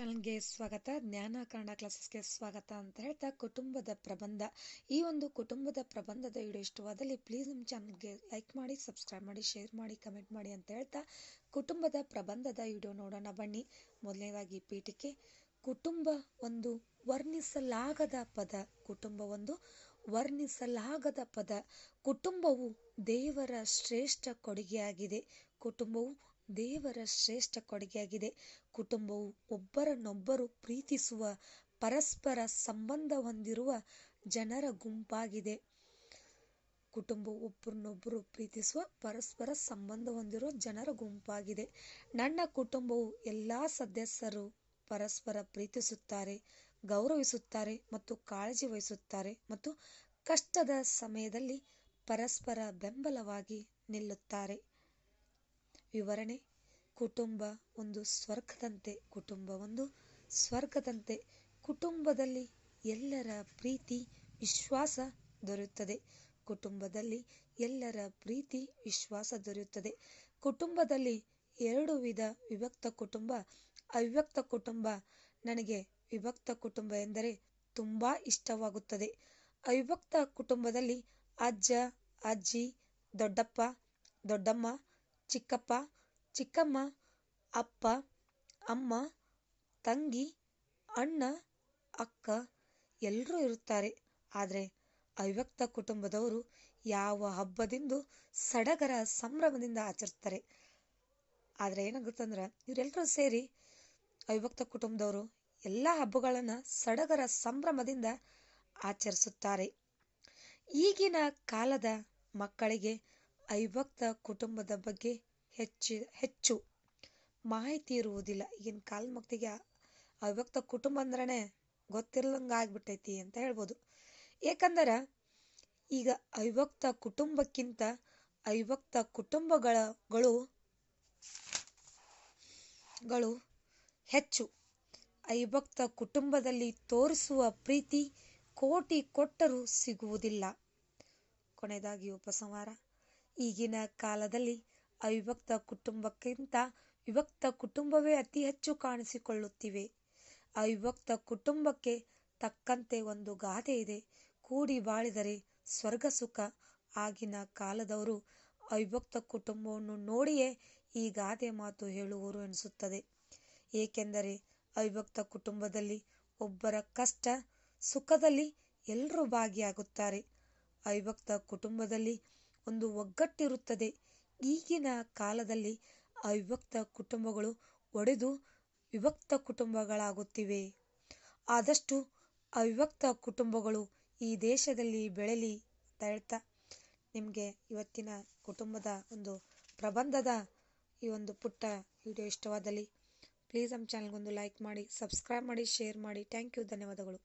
ಚಾನಲ್ಗೆ ಸ್ವಾಗತ. ಜ್ಞಾನ ಕನ್ನಡ ಕ್ಲಾಸಸ್ಗೆ ಸ್ವಾಗತ ಅಂತ ಹೇಳ್ತಾ ಕುಟುಂಬದ ಪ್ರಬಂಧ. ಈ ಒಂದು ಕುಟುಂಬದ ಪ್ರಬಂಧದ ವಿಡಿಯೋ ಇಷ್ಟವಾದಲ್ಲಿ ಪ್ಲೀಸ್ ನಮ್ಮ ಚಾನಲ್ಗೆ ಲೈಕ್ ಮಾಡಿ ಸಬ್ಸ್ಕ್ರೈಬ್ ಮಾಡಿ ಶೇರ್ ಮಾಡಿ ಕಮೆಂಟ್ ಮಾಡಿ ಅಂತ ಹೇಳ್ತಾ ಕುಟುಂಬದ ಪ್ರಬಂಧದ ವಿಡಿಯೋ ನೋಡೋಣ ಬನ್ನಿ. ಮೊದಲನೇದಾಗಿ ಪೀಠಿಕೆ ಕುಟುಂಬ ಒಂದು ವರ್ಣಿಸಲಾಗದ ಪದ. ಕುಟುಂಬ ಒಂದು ವರ್ಣಿಸಲಾಗದ ಪದ. ಕುಟುಂಬವು ದೇವರ ಶ್ರೇಷ್ಠ ಕೊಡುಗೆಯಾಗಿದೆ. ಕುಟುಂಬವು ದೇವರ ಶ್ರೇಷ್ಠ ಕೊಡುಗೆಯಾಗಿದೆ. ಕುಟುಂಬವು ಒಬ್ಬರನ್ನೊಬ್ಬರು ಪ್ರೀತಿಸುವ ಪರಸ್ಪರ ಸಂಬಂಧ ಹೊಂದಿರುವ ಜನರ ಗುಂಪಾಗಿದೆ. ಕುಟುಂಬವು ಒಬ್ಬರನ್ನೊಬ್ಬರು ಪ್ರೀತಿಸುವ ಪರಸ್ಪರ ಸಂಬಂಧ ಹೊಂದಿರುವ ಜನರ ಗುಂಪಾಗಿದೆ. ನನ್ನ ಕುಟುಂಬವು ಎಲ್ಲ ಸದಸ್ಯರು ಪರಸ್ಪರ ಪ್ರೀತಿಸುತ್ತಾರೆ, ಗೌರವಿಸುತ್ತಾರೆ ಮತ್ತು ಕಾಳಜಿ ವಹಿಸುತ್ತಾರೆ ಮತ್ತು ಕಷ್ಟದ ಸಮಯದಲ್ಲಿ ಪರಸ್ಪರ ಬೆಂಬಲವಾಗಿ ನಿಲ್ಲುತ್ತಾರೆ. ವಿವರಣೆ, ಕುಟುಂಬ ಒಂದು ಸ್ವರ್ಗದಂತೆ, ಕುಟುಂಬ ಒಂದು ಸ್ವರ್ಗದಂತೆ. ಕುಟುಂಬದಲ್ಲಿ ಎಲ್ಲರ ಪ್ರೀತಿ, ವಿಶ್ವಾಸ ದೊರೆಯುತ್ತದೆ. ಕುಟುಂಬದಲ್ಲಿ ಎಲ್ಲರ ಪ್ರೀತಿ, ವಿಶ್ವಾಸ ದೊರೆಯುತ್ತದೆ. ಕುಟುಂಬದಲ್ಲಿ ಎರಡು ವಿಧ ವಿಭಕ್ತ ಕುಟುಂಬ. ಅವಿಭಕ್ತ ಕುಟುಂಬ ನನಗೆ ವಿಭಕ್ತ ಕುಟುಂಬ ಎಂದರೆ ತುಂಬ ಇಷ್ಟವಾಗುತ್ತದೆ. ಅವಿಭಕ್ತ ಕುಟುಂಬದಲ್ಲಿ ಅಜ್ಜ, ಅಜ್ಜಿ, ದೊಡ್ಡಪ್ಪ, ದೊಡ್ಡಮ್ಮ ಚಿಕ್ಕಪ್ಪ, ಚಿಕ್ಕಮ್ಮ, ಅಪ್ಪ, ಅಮ್ಮ, ತಂಗಿ, ಅಣ್ಣ, ಅಕ್ಕ ಎಲ್ಲರೂ ಇರುತ್ತಾರೆ. ಆದರೆ ಅವಿಭಕ್ತ ಕುಟುಂಬದವರು ಯಾವ ಹಬ್ಬದಿಂದ ಸಡಗರ ಸಂಭ್ರಮದಿಂದ ಆಚರಿಸ್ತಾರೆ. ಆದರೆ ಏನಾಗುತ್ತಂದ್ರೆ ಇವರೆಲ್ಲರೂ ಸೇರಿ ಅವಿಭಕ್ತ ಕುಟುಂಬದವರು ಎಲ್ಲ ಹಬ್ಬಗಳನ್ನು ಸಡಗರ ಸಂಭ್ರಮದಿಂದ ಆಚರಿಸುತ್ತಾರೆ. ಈಗಿನ ಕಾಲದ ಮಕ್ಕಳಿಗೆ ಅವಿಭಕ್ತ ಕುಟುಂಬದ ಬಗ್ಗೆ ಹೆಚ್ಚು ಹೆಚ್ಚು ಮಾಹಿತಿ ಇರುವುದಿಲ್ಲ. ಈಗಿನ ಕಾಲ ಮಕ್ಕಳಿಗೆ ಅವಿಭಕ್ತ ಕುಟುಂಬ ಅಂದ್ರೆ ಗೊತ್ತಿರ್ಲಂಗೆ ಆಗ್ಬಿಟ್ಟೈತಿ ಅಂತ ಹೇಳ್ಬೋದು. ಏಕೆಂದರೆ ಈಗ ಅವಿಭಕ್ತ ಕುಟುಂಬಕ್ಕಿಂತ ಅವಿಭಕ್ತ ಕುಟುಂಬಗಳು ಗಳು ಹೆಚ್ಚು. ಅವಿಭಕ್ತ ಕುಟುಂಬದಲ್ಲಿ ತೋರಿಸುವ ಪ್ರೀತಿ ಕೋಟಿ ಕೊಟ್ಟರೂ ಸಿಗುವುದಿಲ್ಲ. ಕೊನೆಯದಾಗಿ ಉಪಸಂಹಾರ. ಈಗಿನ ಕಾಲದಲ್ಲಿ ಅವಿಭಕ್ತ ಕುಟುಂಬಕ್ಕಿಂತ ವಿಭಕ್ತ ಕುಟುಂಬವೇ ಅತಿ ಹೆಚ್ಚು ಕಾಣಿಸಿಕೊಳ್ಳುತ್ತಿವೆ. ಅವಿಭಕ್ತ ಕುಟುಂಬಕ್ಕೆ ತಕ್ಕಂತೆ ಒಂದು ಗಾದೆ ಇದೆ. ಕೂಡಿ ಬಾಳಿದರೆ ಸ್ವರ್ಗ ಸುಖ. ಆಗಿನ ಕಾಲದವರು ಅವಿಭಕ್ತ ಕುಟುಂಬವನ್ನು ನೋಡಿಯೇ ಈ ಗಾದೆ ಮಾತು ಹೇಳುವರು ಎನಿಸುತ್ತದೆ. ಏಕೆಂದರೆ ಅವಿಭಕ್ತ ಕುಟುಂಬದಲ್ಲಿ ಒಬ್ಬರ ಕಷ್ಟ ಸುಖದಲ್ಲಿ ಎಲ್ಲರೂ ಭಾಗಿಯಾಗುತ್ತಾರೆ. ಅವಿಭಕ್ತ ಕುಟುಂಬದಲ್ಲಿ ಒಂದು ಒಗ್ಗಟ್ಟಿರುತ್ತದೆ. ಈಗಿನ ಕಾಲದಲ್ಲಿ ಅವಿಭಕ್ತ ಕುಟುಂಬಗಳು ಒಡೆದು ವಿಭಕ್ತ ಕುಟುಂಬಗಳಾಗುತ್ತಿವೆ. ಆದಷ್ಟು ಅವಿಭಕ್ತ ಕುಟುಂಬಗಳು ಈ ದೇಶದಲ್ಲಿ ಬೆಳೆಯಲಿ ಅಂತ ಹೇಳ್ತಾ ನಿಮಗೆ ಇವತ್ತಿನ ಕುಟುಂಬದ ಒಂದು ಪ್ರಬಂಧದ ಈ ಒಂದು ಪುಟ್ಟ ವಿಡಿಯೋ ಇಷ್ಟವಾದಲ್ಲಿ ಪ್ಲೀಸ್ ನಮ್ಮ ಚಾನಲ್ಗೊಂದು ಲೈಕ್ ಮಾಡಿ ಸಬ್ಸ್ಕ್ರೈಬ್ ಮಾಡಿ ಶೇರ್ ಮಾಡಿ. ಥ್ಯಾಂಕ್ ಯು ಧನ್ಯವಾದಗಳು.